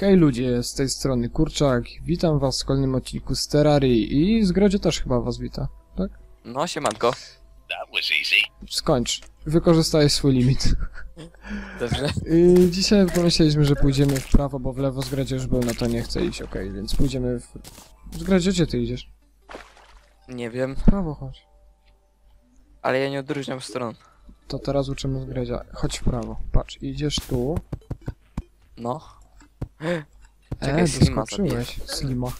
Hej ludzie, z tej strony Kurczak, witam was w kolejnym odcinku z Terrarii i z Grodzie też chyba was wita, tak? No, siemanko. That was easy. Skończ, wykorzystaj swój limit. Dobrze. I dzisiaj pomyśleliśmy, że pójdziemy w prawo, bo w lewo z Grodzie już był, no to nie chce iść, okej, więc pójdziemy w... Z Grodzie, gdzie ty idziesz? Nie wiem, W prawo chodź. ale ja nie odróżniam stron. To teraz uczymy z Gredzia, chodź w prawo, patrz, idziesz tu, No. E, Czekaj, Slima doskoczyłeś, Slima.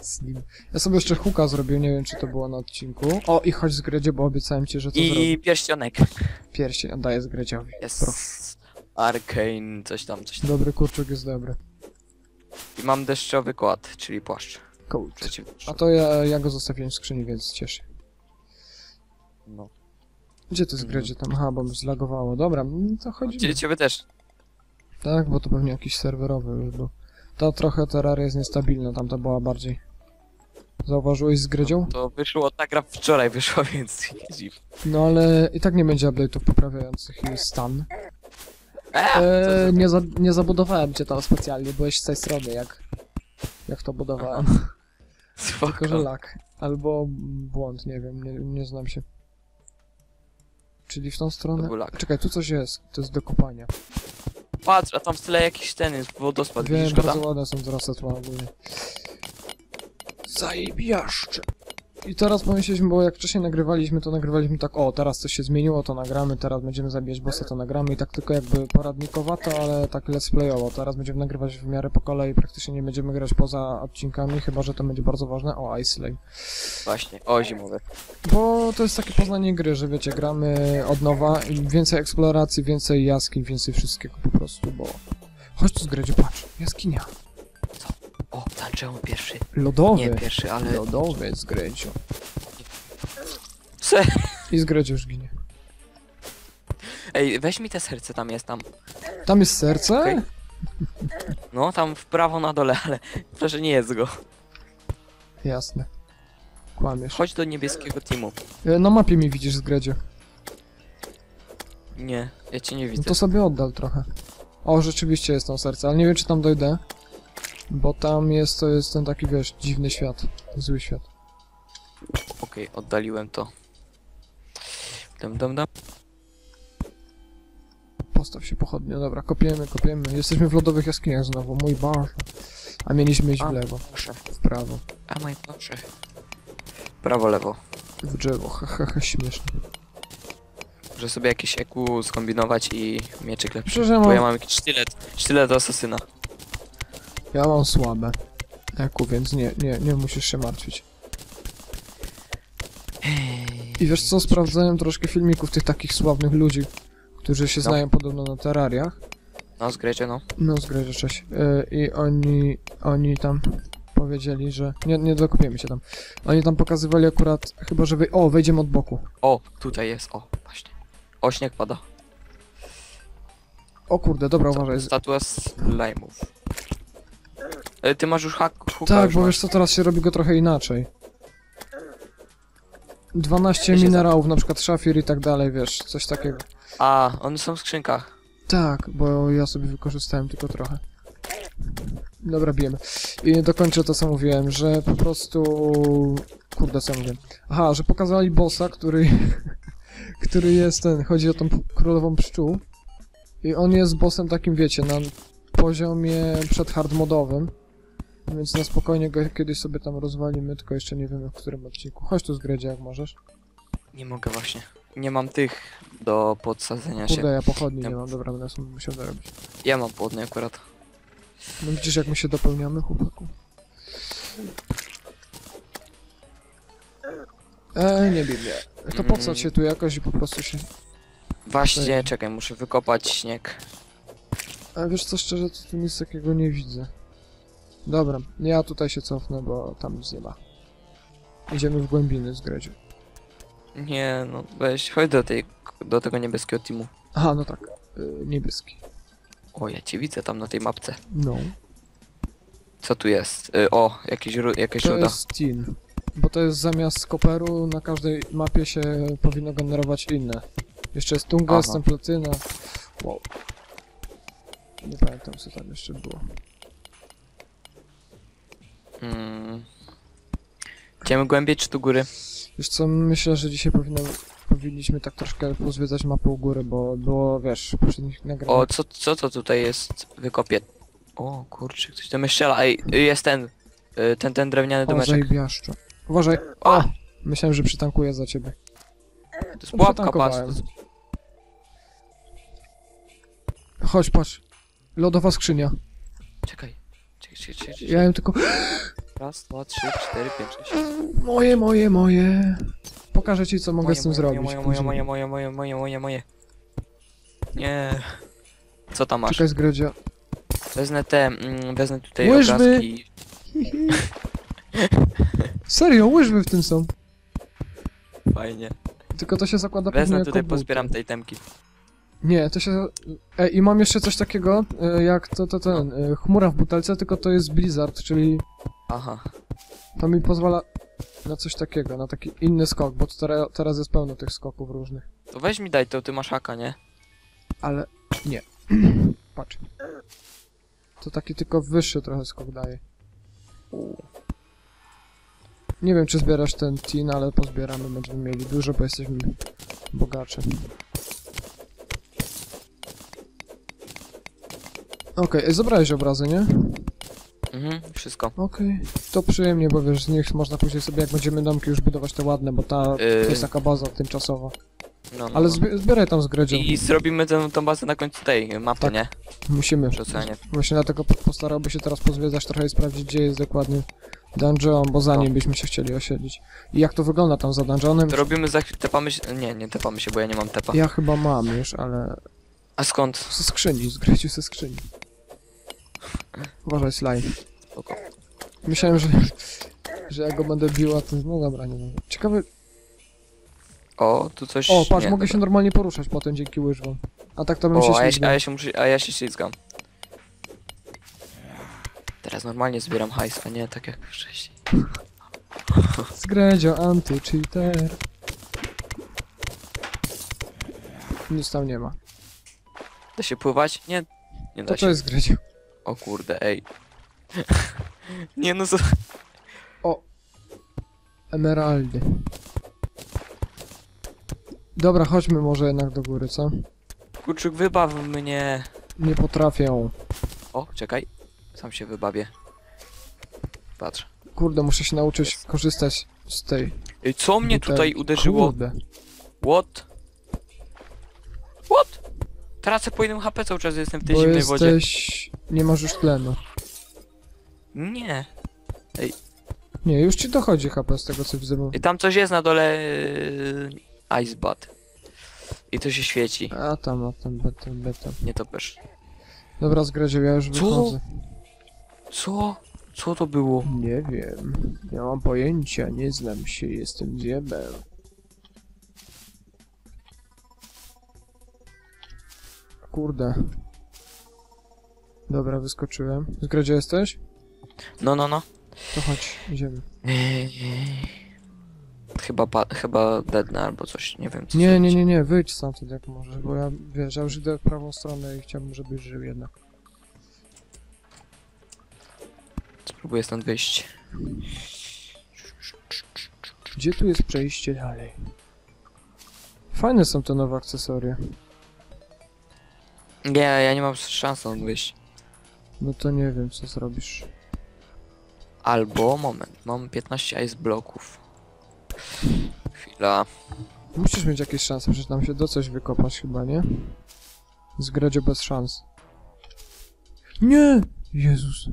Slim. Ja sobie jeszcze huka zrobił, nie wiem czy to było na odcinku. O, i chodź z Gredzie, bo obiecałem ci, że to zrobię. I pierścionek. Pierścień oddaję z Gredziowi. Jest. Arcane, coś tam, coś tam. Dobry kurczuk jest dobry. I mam deszczowy kład, czyli płaszcz. Coach. A to ja, ja go zostawiłem w skrzyni, więc cieszę. No. Gdzie to jest Gredzie tam? Aha, bo mi zlagowało. Dobra, mm, to chodzi. Ciebie też. Tak, bo to pewnie jakiś serwerowy już był. To trochę Terraria jest niestabilna, tamta była bardziej. Zauważyłeś z Gredzią? To wyszło, ta gra wczoraj wyszła, więc nie dziw. No ale i tak nie będzie update'ów poprawiających jej stan. Eee, nie, za, nie zabudowałem cię tam specjalnie, byłeś z tej strony, jak, jak to budowałem. Tylko, że Spoko. lak. Albo błąd, nie wiem, nie, nie znam się. Czyli w tą stronę... Czekaj, tu coś jest, to jest do kopania. Patrz, a tam tyle jakiś ten jest, wodospad, Wiem, widzisz go tam? bardzo ładne są teraz setła ogólnie. I teraz pomyśleliśmy, bo jak wcześniej nagrywaliśmy, to nagrywaliśmy tak, o, teraz coś się zmieniło, to nagramy, teraz będziemy zabijać bossa, to nagramy i tak tylko jakby poradnikowato, ale tak let's playowo. Teraz będziemy nagrywać w miarę po kolei, praktycznie nie będziemy grać poza odcinkami, chyba, że to będzie bardzo ważne. O, Islay. Właśnie, o zimowy. Bo to jest takie poznanie gry, że wiecie, gramy od nowa i więcej eksploracji, więcej jaskiń, więcej wszystkiego po prostu, bo... Chodź tu z Gredziu, patrz, jaskinia. O, tańczyłem pierwszy. Lodowy. Nie pierwszy, ale... Lodowy z Gredziu. Se... I z Gredziu już ginie. Ej, weź mi te serce, tam jest, tam. Tam jest serce? Okej. No, tam w prawo na dole, ale proszę nie jedz go. Jasne. Kłamiesz. Chodź do niebieskiego teamu. E, Na mapie mi widzisz z Gredziu. Nie, ja cię nie No widzę. to sobie oddal trochę. O, rzeczywiście jest tam serce, ale nie wiem czy tam dojdę. Bo tam jest, to jest ten taki, wiesz, dziwny świat. Zły świat. Okej, oddaliłem to. Dam, dam, dam. Postaw się pochodnie, dobra, kopiemy, kopiemy. Jesteśmy w lodowych jaskiniach znowu, mój Boże. A mieliśmy iść w A. lewo, Proszę. w prawo, A mój proszę. Prawo, lewo. w drzewo, ha, ha, ha, śmieszne. Muszę sobie jakieś EQ skombinować i mieczyk lepszy. Przecież ja Bo ja mam, mam jakiś sztylet. Sztylet asasyna. Ja mam słabe. Eku, więc nie, nie, nie musisz się martwić. I wiesz co, sprawdzałem troszkę filmików tych takich sławnych ludzi, którzy się No. znają podobno na terrariach. No, zgrajcie no. No, zgrajże cześć. Yy, I oni, oni tam powiedzieli, że... Nie, nie dokopiemy się tam. Oni tam pokazywali akurat, chyba że... Wej... O, wejdziemy od boku. O, tutaj jest, o, właśnie. O, śnieg pada. O kurde, dobra, uważaj. Statua slime'ów. E, Ty masz już hak, Tak, już bo masz. wiesz co, teraz się robi go trochę inaczej. 12 Ja się minerałów, na przykład szafir i tak dalej, wiesz, coś takiego. A, one są w skrzynkach. Tak, bo ja sobie wykorzystałem tylko trochę. Dobra, bijemy. I dokończę to, co mówiłem, że po prostu... Kurde, co mówię? Aha, że pokazali bossa, który... który jest ten... Chodzi o tą p- królową pszczół. I on jest bossem takim, wiecie, na poziomie przedhardmodowym. Więc na spokojnie go kiedyś sobie tam rozwalimy, tylko jeszcze nie wiemy w którym odcinku. Chodź tu z Gredzie, jak możesz. Nie mogę właśnie. Nie mam tych do podsadzenia Kurde, się. ja pochodni nie Ja- mam, dobra, będę sobie musiał dorobić. Ja mam płodny akurat. No widzisz, jak my się dopełniamy, chłopaku? Eee, nie bij mnie. To Mm. podsadź się tu jakoś i po prostu się... Właśnie, czekaj, muszę wykopać śnieg. A wiesz co, szczerze, to tu nic takiego nie widzę. Dobra, ja tutaj się cofnę, bo tam nic nie ma. Idziemy w głębiny z Gredziu. Nie, no weź, chodź do tej, do tego niebieskiego teamu. Aha, no tak, yy, niebieski. O, ja cię widzę tam na tej mapce. No. Co tu jest? Y, o, jakieś, ru- jakieś To ruda. jest tin. Bo to jest zamiast koperu, na każdej mapie się powinno generować inne. Jeszcze jest Aha. platyna. Wow. Nie pamiętam co tam jeszcze było. Hmm. Idziemy głębiej czy tu góry? Wiesz co, myślę, że dzisiaj powinno, powinniśmy tak troszkę pozwiedzać mapę u góry, bo było, wiesz, poprzednich nagraniach. O, co, co to tutaj jest? Wykopie. O, kurczę, ktoś do mnie strzela. Ej, jest ten. y, Ten, ten drewniany domeczek. zajebiaszczo. Uważaj. O! Myślałem, że przytankuję za ciebie. To jest pułapka, patrz. przetankowałem. Chodź, patrz. Lodowa skrzynia. Czekaj. Czekaj, czekaj, czekaj. czekaj. Ja ją tylko... Raz, dwa, trzy, cztery, pięć, sześć. Moje, moje, moje. Pokażę ci, co mogę Moje, z tym moje, zrobić. Moje, moje, później. moje, moje, moje, moje, moje, moje. Nie. Co tam masz? Czekaj, zgredzia. Wezmę te, mm, wezmę tutaj Łyżwy. obrazki. Serio, łyżwy w tym są. Fajnie. Tylko to się zakłada Wezmę jako tutaj, buty. pozbieram tej temki. Nie, to się... Ej, i mam jeszcze coś takiego, e, jak to, to ten, e, chmura w butelce, tylko to jest Blizzard, czyli Aha. to mi pozwala na coś takiego, na taki inny skok, bo to teraz, jest pełno tych skoków różnych. To weź mi daj to, ty masz haka, nie? Ale nie. Patrz. To taki tylko wyższy trochę skok daje. Nie wiem, czy zbierasz ten tin, ale pozbieramy, będziemy mieli dużo, bo jesteśmy bogacze. Okej, okay, zabrałeś obrazy, nie? Mhm, wszystko. Okej, to przyjemnie, bo wiesz, z nich można później sobie, jak będziemy domki już budować te ładne, bo ta to Yy. jest taka baza tymczasowa. No, no, Ale no. zbi zbieraj tam z gredzią. I zrobimy tę, tą bazę na końcu tej mapy, Tak. nie? Musimy. Przesłanie. Właśnie dlatego po- postarałby się teraz pozwiedzać trochę i sprawdzić, gdzie jest dokładnie dungeon, bo za No. nim byśmy się chcieli osiedlić. I jak to wygląda tam za dungeonem? To robimy za chwilę, tepamy się, nie, nie tepamy się, bo ja nie mam tepa. Ja chyba mam już, ale A skąd? ze skrzyni, z greciu ze skrzyni. Uważaj, slime. Spoko. Myślałem, że, że jak go będę biła, to... No dobra, nie. Ciekawe... O, tu coś... O, patrz, nie, mogę się dobra. normalnie poruszać potem dzięki łyżwom. A tak to bym się O, a ja, się- a ja się muszę, a ja się ślizgam. Teraz normalnie zbieram hajs, a nie tak jak wcześniej. Z gredzio, anty-cheater. Nic tam nie ma. Da się pływać? Nie, nie da To się. to jest gredzio. O kurde, ej. nie no, co... Emeraldy. Dobra, chodźmy może jednak do góry, co? Kurczuk, wybaw mnie. Nie potrafię. O, czekaj. Sam się wybawię. Patrz. Kurde, muszę się nauczyć korzystać z tej. Ej, co mnie butelki. tutaj uderzyło? Kurde. What? What? Tracę po jednym HP cały czas, jestem w tej Bo zimnej wodzie. jesteś... Nie masz już tlenu. Nie. Nie, już ci dochodzi HP z tego co widzę. bo- I tam coś jest na dole... yy, Ice Bat. I to się świeci. A tam, a tam, beta, beta. Nie topesz. Dobra, zgredzio, ja już Co? wychodzę. Co? Co to było? Nie wiem. Nie mam pojęcia, nie znam się, jestem zjebem. Kurde. Dobra, wyskoczyłem. Zgredzio jesteś? No, no, no. To chodź, idziemy. Chyba, pa- chyba deadne albo coś, nie wiem co Nie, nie, zrobić. nie, nie, wyjdź stamtąd jak możesz, bo ja, wiesz, ja już idę w prawą stronę i chciałbym, żebyś żył jednak. Spróbuję stąd wyjść. Gdzie tu jest przejście dalej? Fajne są te nowe akcesoria. Nie, ja nie mam szans stąd wyjść. No to nie wiem, co zrobisz. Albo, moment, mam 15 ice bloków. Chwila. Musisz mieć jakieś szanse, przecież tam się do coś wykopać chyba, nie? Zgredzio bez szans. Nie! Jezus.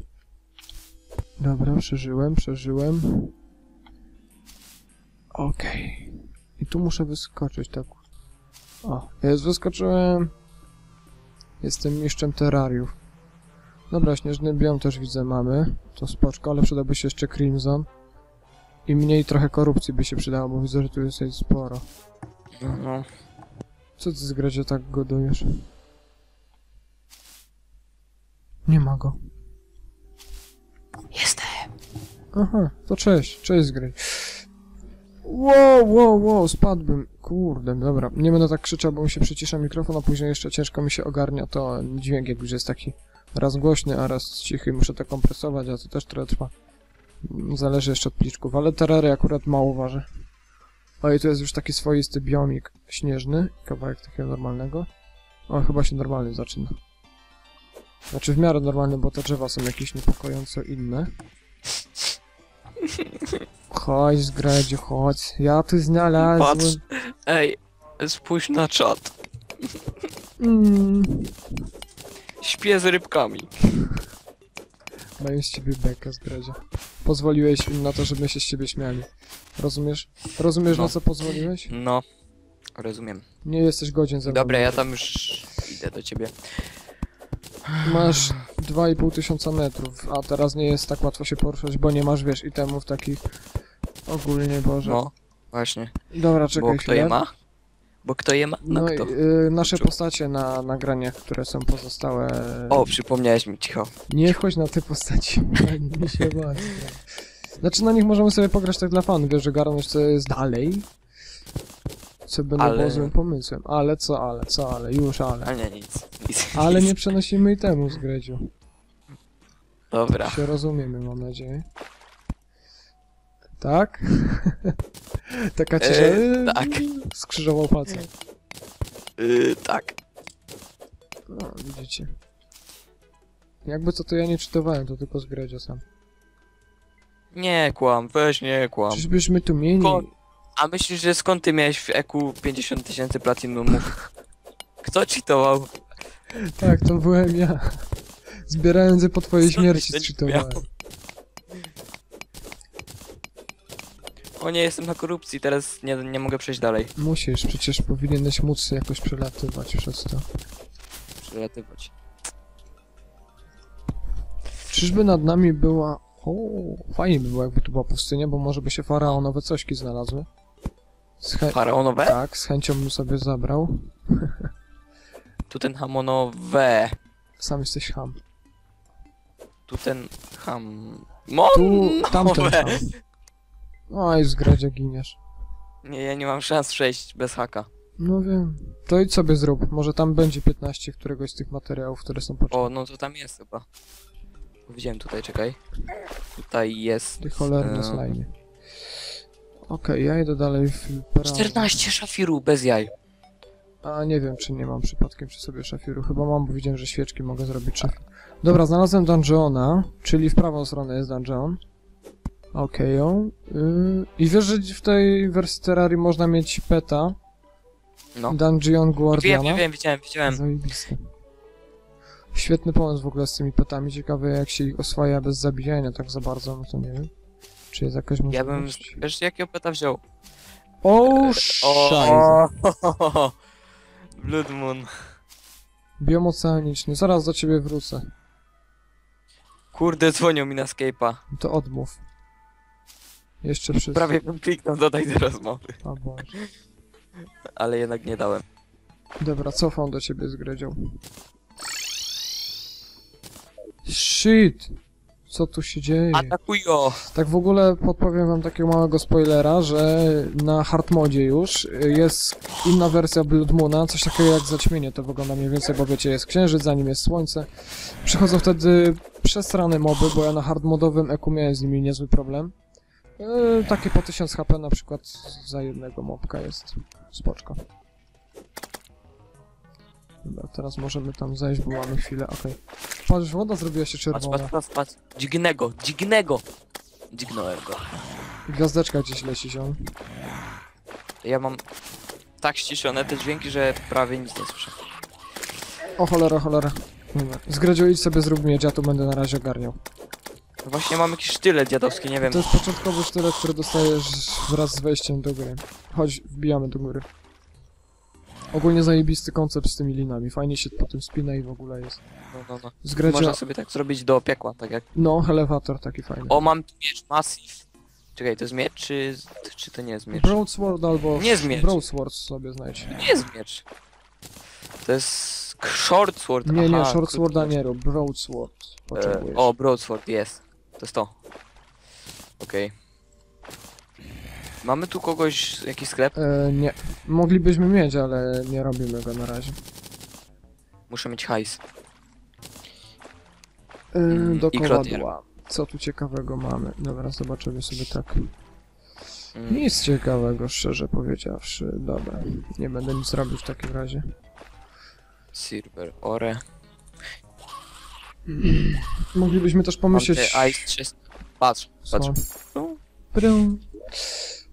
Dobra, przeżyłem, przeżyłem. Okej. I tu muszę wyskoczyć, tak. O, jest, wyskoczyłem. Jestem mistrzem terrariów. Dobra, śnieżny biom też widzę mamy. To spoczko, ale przydałby się jeszcze Crimson. I mniej trochę korupcji by się przydało, bo widzę, że tu jest jej sporo. No. Co ty z Gredzio tak godujesz? Nie ma go. Jestem. Aha, to cześć, cześć Grej. Wow, wow, wow, spadłbym. Kurde, dobra. Nie będę tak krzyczał, bo mi się przycisza mikrofon, a później jeszcze ciężko mi się ogarnia to dźwięk, jak już jest taki raz głośny, a raz cichy. Muszę to kompresować, a to też trochę trwa. Zależy jeszcze od pliczków, ale terrary akurat mało waży. O i tu jest już taki swoisty biomik śnieżny, kawałek takiego normalnego. O, chyba się normalnie zaczyna. Znaczy w miarę normalny, bo te drzewa są jakieś niepokojąco inne. Chodź, zgradzie, chodź. Ja tu znalazłem. Patrz. Ej, spójrz na czat. Mm. Śpię z rybkami. Mają z ciebie bekę, zgradzie. Pozwoliłeś im na to, żeby się z ciebie śmiali. Rozumiesz? Rozumiesz, No. na co pozwoliłeś? No, rozumiem. Nie jesteś godzien ze mną. Dobra, ja tam już idę do ciebie. Masz 2,5 tysiąca metrów, a teraz nie jest tak łatwo się poruszać, bo nie masz, wiesz, itemów takich ogólnie, Boże. No, właśnie. Dobra, czekaj Bo kto chwilę. je ma? Bo kto je ma? No, No i kto? y, nasze Czu- postacie na nagraniach, które są pozostałe... O, przypomniałeś mi, cicho. Nie wchodź na te postaci, mi się. Znaczy na nich możemy sobie pograć tak dla fanów, wiesz, że garnąć co jest dalej. Co by Ale- było złym pomysłem. Ale co, ale, co, ale, już ale. A nie, nic. nic Ale nic. nie przenosimy itemu z Gredziu. Dobra. Się rozumiemy, mam nadzieję. Tak? Taka cisza. E, tak. Skrzyżował palce. Yy, tak. No, widzicie. Jakby co, to ja nie czytowałem, to tylko z Gredzia sam. Nie kłam, weź nie kłam. Czyżbyśmy tu mieli... A myślisz, że skąd ty miałeś w EQ 50 tysięcy platinumów? Kto cheatował? Tak, to byłem ja. Zbierając je po twojej Skąd śmierci byś to zczytowałem. miał? O nie, jestem na korupcji, teraz nie, nie mogę przejść dalej. Musisz, przecież powinieneś móc jakoś przelatywać przez to. Przelatywać. Czyżby nad nami była... O, fajnie by było, jakby tu była pustynia, bo może by się faraonowe cośki znalazły. Z chę... Faraonowe? Tak, z chęcią bym sobie zabrał. Tu ten hamonowe. Sam jesteś ham. Tu ten ham... Mo Tu, tamten ham. Oj, z Gredzia giniesz. Nie, ja nie mam szans przejść bez haka. No wiem. To idź sobie zrób. Może tam będzie 15 któregoś z tych materiałów, które są potrzebne. O, no to tam jest chyba. Widziałem tutaj, czekaj. Tutaj jest... Ty cholerny e, slajmie. Okej, ja idę dalej w prawo. 14 szafiru bez jaj. A nie wiem, czy nie mam przypadkiem przy sobie szafiru. Chyba mam, bo widziałem, że świeczki mogę zrobić szafir. Dobra, znalazłem dungeona, czyli w prawą stronę jest dungeon. Okej, ją. Yy, I wiesz, że w tej wersji Terrarii można mieć peta, No. Dungeon Wiem, Guardiana. wiem, wiem, widziałem, widziałem. Zajebiste. Świetny pomysł w ogóle z tymi petami. Ciekawe, jak się ich oswaja bez zabijania tak za bardzo, no to nie wiem. Czy jest jakaś Ja bym... możliwość? Wiesz, jakiego peta wziął? O, O, szajze. Blood Moon. Biom oceaniczny. Zaraz do ciebie wrócę. Kurde, dzwonią mi na Skype'a. To odmów. Jeszcze przez... Prawie bym kliknął dodaj do rozmowy, O Boże. ale jednak nie dałem. Dobra, cofam do ciebie z Gredzią. Shit! Co tu się dzieje? Atakujo! Tak w ogóle podpowiem wam takiego małego spoilera, że na hardmodzie już jest inna wersja Blood Moona, coś takiego jak zaćmienie to wygląda mniej więcej, bo wiecie, jest księżyc, za nim jest słońce. Przychodzą wtedy przesrane moby, bo ja na hardmodowym eku miałem z nimi niezły problem. Yy, takie po 1000 HP na przykład za jednego mobka jest. Spoczko. Dobra, teraz możemy tam zejść, bo mamy chwilę, okej. Patrz, woda zrobiła się Patrz, czerwona. patrz, patrz, patrz. Dźgnego, dźgnego! Dźgnąłem go. Gwiazdeczka gdzieś leci ziom. Ja mam tak ściszone te dźwięki, że prawie nic nie słyszę. O cholera, cholera. Dobra. Z Gredzią idź sobie zrób miecz, ja tu będę na razie ogarniał. Właśnie mam jakiś sztylet dziadowski, nie wiem. To jest początkowy sztylet, który dostajesz wraz z wejściem do gry. Chodź, wbijamy do góry. Ogólnie zajebisty koncept z tymi linami. Fajnie się po tym spina i w ogóle jest. No, no, no. Z Gredzio... Można sobie tak zrobić do piekła, tak jak... No, elewator taki fajny. O, mam miecz Massive. Czekaj, to jest miecz, czy, czy to nie jest miecz? Broadsword albo... Nie jest miecz. Broadsword sobie znajdź. To nie jest miecz. To jest k- short sword. Nie, nie, Aha, short krótki sworda miecz. nie rób. Broadsword. E, o, broadsword, jest. To jest to. Okej. Mamy tu kogoś, jakiś sklep? E, nie. Moglibyśmy mieć, ale nie robimy go na razie. Muszę mieć hajs. E, Mm, do i kowadła. Co tu ciekawego mamy? Dobra, zobaczymy sobie tak. Mm. Nic ciekawego, szczerze powiedziawszy. Dobra, nie będę nic robił w takim razie. Silver ore. Moglibyśmy też pomyśleć... Mam te ice 300. Patrz, patrz. No.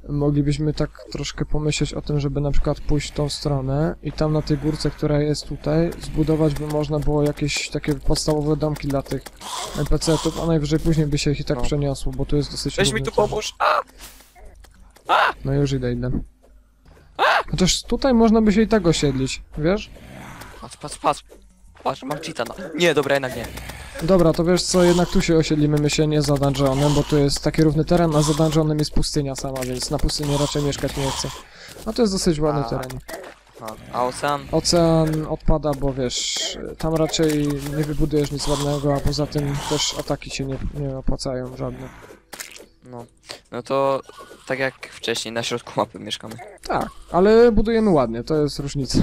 Moglibyśmy tak troszkę pomyśleć o tym, żeby na przykład pójść w tą stronę i tam na tej górce, która jest tutaj, zbudować by można było jakieś takie podstawowe domki dla tych NPC-ów, a najwyżej później by się ich i tak No. przeniosło, bo tu jest dosyć... Weź mi tu pomóż. A! No już idę, idę. Chociaż tutaj można by się i tak osiedlić, wiesz? Patrz, patrz, patrz. Patrz, mam cheata na... Nie, dobra, jednak nie. Dobra, to wiesz co, jednak tu się osiedlimy, my się nie za dungeonem, bo tu jest taki równy teren, a za dungeonem jest pustynia sama, więc na pustyni raczej mieszkać nie chcę. A to jest dosyć ładny A. teren. A, a ocean? Ocean odpada, bo wiesz, tam raczej nie wybudujesz nic ładnego, a poza tym też ataki się nie, nie opłacają żadne. No. No to tak jak wcześniej, na środku mapy mieszkamy. Tak, ale budujemy ładnie, to jest różnica.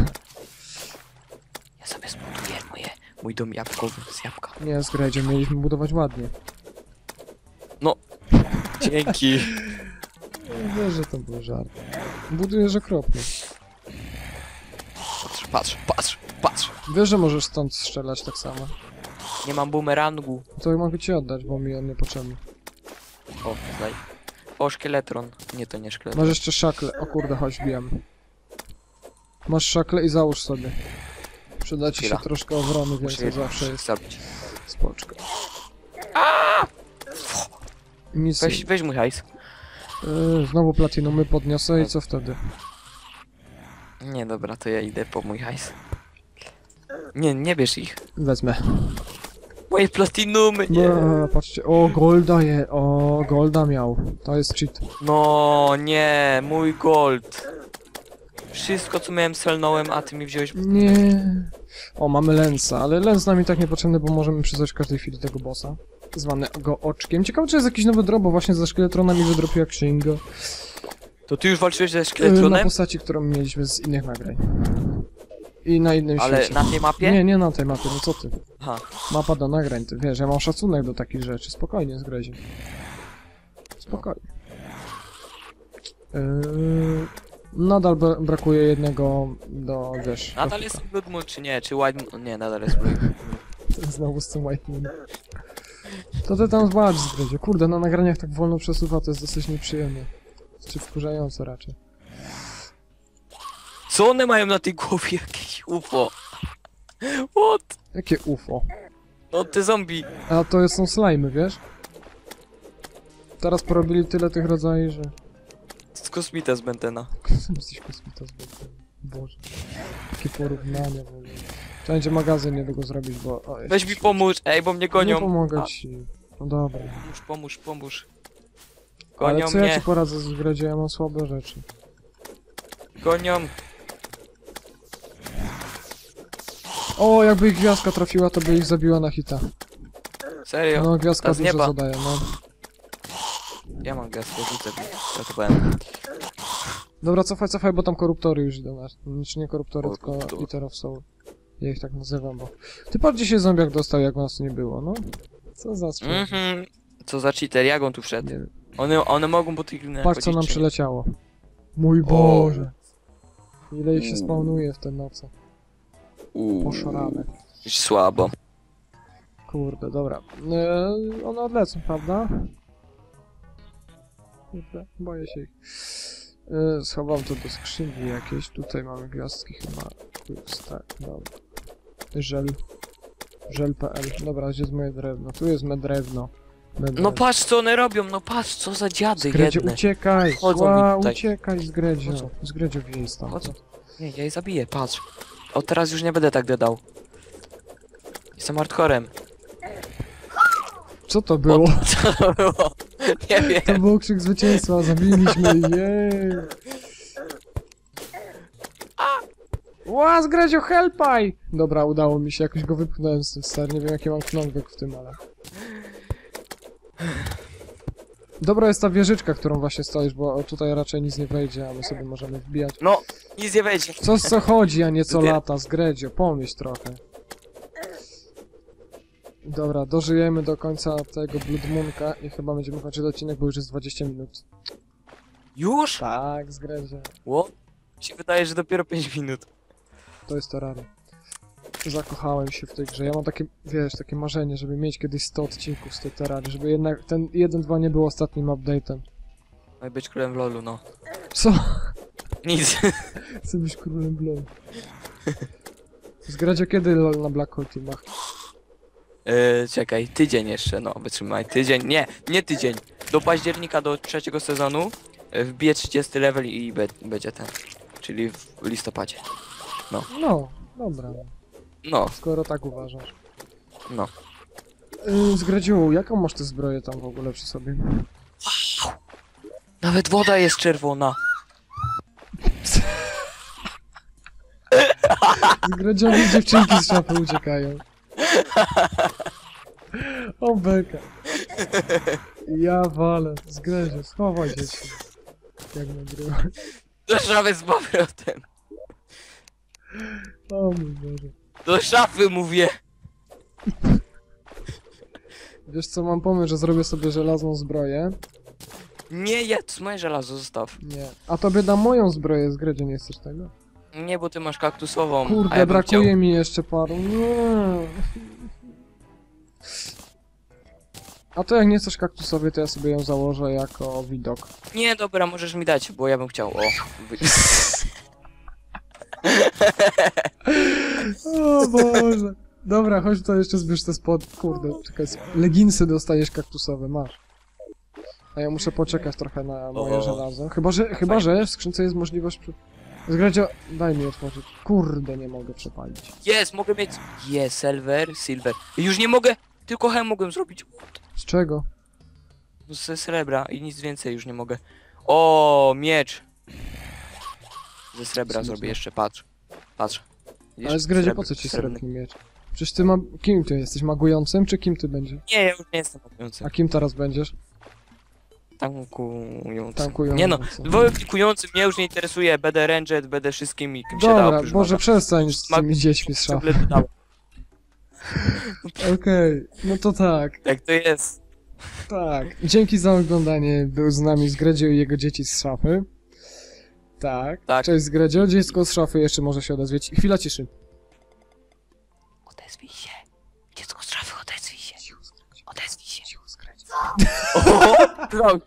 Ja sobie zbuduję mój dom jabłkowy z jabłka. Nie, z Gredzie mieliśmy budować ładnie. Dzięki. Wiesz, że to był żart. Budujesz okropnie. Patrz, patrz, patrz, patrz. Wiesz, że możesz stąd strzelać tak samo. Nie mam bumerangu. To mogę ci oddać, bo mi on niepotrzebny. O, znaj. O, szkieletron. Nie, to nie szkieletron. Masz jeszcze szakle. O kurde, chodź, bijam. Masz szakle i załóż sobie. Przyda ci się troszkę obrony, więcej je zawsze jest. zabić. Spoczko. Nic Weź, weź mój hajs. Yy, znowu platinumy podniosę i co wtedy? Nie, dobra, to ja idę po mój hajs. Nie, nie bierz ich. Wezmę. Moje platinumy, nie. Bra, patrzcie, o golda je, o golda miał. To jest cheat. No, nie, mój gold. Wszystko, co miałem, selnąłem, a ty mi wziąłeś... Nie. O, mamy lensa, ale lens nam i tak niepotrzebny, bo możemy przyzwać w każdej chwili tego bossa. Zwanego oczkiem. Ciekawe, czy jest jakiś nowy drop, bo właśnie ze szkieletronami wydropiła księga. To ty już walczyłeś ze na szkieletronem? postaci, którą mieliśmy z innych nagrań. I na innym Ale świecie. na tej mapie? Nie, nie na tej mapie, no co ty. Aha. Mapa do nagrań, ty wiesz, ja mam szacunek do takich rzeczy, spokojnie zgrozi. Spokojnie. Yy, nadal bra- brakuje jednego do, wiesz... Nadal jest Blood Moon, czy nie? Czy White Moon? Nie, nadal jest Blood Moon. Znowu z tym White Moon. To ty tam zwalcz zgrozie. Kurde, na nagraniach tak wolno przesuwa, to jest dosyć nieprzyjemne. Czy wkurzające raczej. Co one mają na tej głowie? Jakieś UFO. What? Jakie UFO. No te zombie. A to są slimy, wiesz? Teraz porobili tyle tych rodzajów, że... Z kosmita z Bentena. Jesteś kosmita z boku. Boże. Jakie porównania w ogóle. Trzeba będzie magazyn niedługo zrobić, bo... O, Weź mi pomóż, ej, bo mnie Nie gonią. pomogę A, ci. No dobra. Pomóż, pomóż, pomóż. Ale Gonią co ja mnie, ci poradzę z Gredzie? Ja mam słabe rzeczy. gonią. O, jakby ich gwiazdka trafiła, to by ich zabiła na hita. Serio? No, gwiazdka Ta z dużo nieba. zadaje, no. Ja mam gaz, ja rzucę. Ja to powiem. Dobra, cofaj, cofaj, bo tam koruptory już idą. na- Znaczy nie koruptory, tylko Koruptory. Eater of Soul. Ja ich tak nazywam, bo... Ty patrz, gdzie się zombiak dostał, jak nas nie było, no. Co za człowiek. Mhm. Co za cheater, jak on tu wszedł? Nie. One, one mogą po tych linach Patrz, co chodzić, nam czy nie? przyleciało. Mój Boże. Ile ich się spawnuje w te noce. Uuu, Poszarane. już Słabo. Kurde, dobra. Eee, one odlecą, prawda? Kurde, boję się ich. Eee, schowam to do skrzynki jakiejś. Tutaj mamy gwiazdki chyba. Tak, dobra. Żel. Żel.pl. Dobra, gdzie jest moje drewno? Tu jest me drewno. Me No drewno. patrz co one robią, no patrz co za dziady Zgredzie, jedne. uciekaj! Chodzą Ła, mi tutaj. uciekaj, Zgredzio. Chodzą. Zgredzio wieś tam. Chodzą. Nie, ja je zabiję, patrz. O teraz już nie będę tak gadał. Jestem hardcorem. Co to było? Co to było? Nie wiem. To był krzyk zwycięstwa, zabiliśmy, jej! Ła, Zgredzio, helpaj! Dobra, udało mi się, jakoś go wypchnąłem z tym star, nie wiem jaki mam knockback w tym, ale... Dobra jest ta wieżyczka, którą właśnie stoisz, bo tutaj raczej nic nie wejdzie, a my sobie możemy wbijać. No, nic nie wejdzie. Co z co chodzi, a nie co lata, Zgredzio, pomyśl trochę. Dobra, dożyjemy do końca tego Blood Moonka i chyba będziemy kończyć odcinek, bo już jest 20 minut. Już? Tak, zgradzie. Ło? Mi się wydaje, że dopiero 5 minut. To jest Terraria. Zakochałem się w tej grze. Ja mam takie, wiesz, takie marzenie, żeby mieć kiedyś 100 odcinków z tej Terrarii, żeby jednak ten 1.2 nie był ostatnim update'em. Ma być królem w lolu, no. Co? Nic. Chcę być królem Blow. Zgradzie kiedy LOL na Black Hole Teamach? Yy, czekaj, tydzień jeszcze, no, wytrzymaj. Tydzień, nie, nie tydzień. Do października, do trzeciego sezonu yy, wbiję 30 level i be, będzie ten. Czyli w listopadzie. No, dobra. No, Skoro tak uważasz. no. Yy, Zgradziu, jaką masz tę zbroję tam w ogóle przy sobie? Nawet woda jest czerwona. Zgradziowi dziewczynki z szafy uciekają. O beka. Ja walę. Zgradzie, schowaj dzieci. Jak nagrywa. Do szafy z powrotem. O mój Boże. Do szafy mówię. Wiesz co, mam pomysł, że zrobię sobie żelazną zbroję. Nie, jest moje żelazo, zostaw. Nie. A tobie dam moją zbroję, Zgradzie, nie chcesz tego? Nie, bo ty masz kaktusową. a Kurde, ja bym brakuje Chciał... mi jeszcze paru. A to jak nie chcesz kaktusowej, to ja sobie ją założę jako widok. Nie, dobra, możesz mi dać, bo ja bym chciał. O, wy... O Boże. Dobra, chodź to jeszcze zbierz te spod... Kurde, czekaj, leginsy dostajesz kaktusowe, masz. A ja muszę poczekać trochę na moje O. żelazo. Chyba, że, chyba, że w skrzynce jest możliwość... Przy... Zgradzie, daj mi otworzyć. Kurde, nie mogę przepalić. Jest, mogę mieć. Jest, silver, silver. Już nie mogę, tylko hem mogłem zrobić. Z czego? Ze srebra i nic więcej już nie mogę. O, miecz. Ze srebra zrobię jeszcze, patrz. Patrz. Widzisz? Ale Srebr- po co ci srebrny. miecz? Przecież ty ma... Kim ty jesteś? Magującym, czy kim ty będziesz? Nie, ja już nie jestem atakującym. A kim teraz będziesz? Tankującym. Tankującym. Nie no, Wolfikujący mnie już nie interesuje. Będę ranged, będę wszystkim i kim się da. Dobra, oprócz może przestań z tymi dziećmi z szafy. Okej, no to tak, Tak to jest. tak. Dzięki za oglądanie. Był z nami Zgredzio i jego dzieci z szafy. Tak. Tak. Cześć Zgredzio, dziecko z szafy jeszcze może się odezwać. Chwila ciszy. Odezwij się. Dziecko z szafy, odezwij się. Odezwij się. O.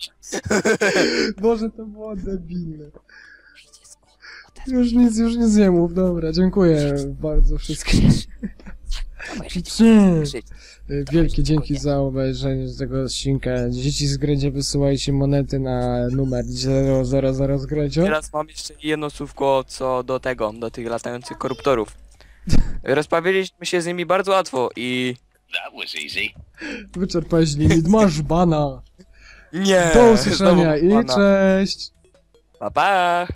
Boże, to było debilne. Już nic, już nic nie mów, dobra, dziękuję bardzo wszystkim. Krzycz. Wielkie dzięki za obejrzenie tego odcinka. Dzieci z Gredzie wysyłajcie monety na numer 000 z Gredzio. Teraz mam jeszcze jedno słówko co do tego, do tych latających koruptorów. Rozprawiliśmy się z nimi bardzo łatwo i... That was easy. Wyczerpałeś limit, masz bana. Nie! Do usłyszenia i cześć. Pa, pa!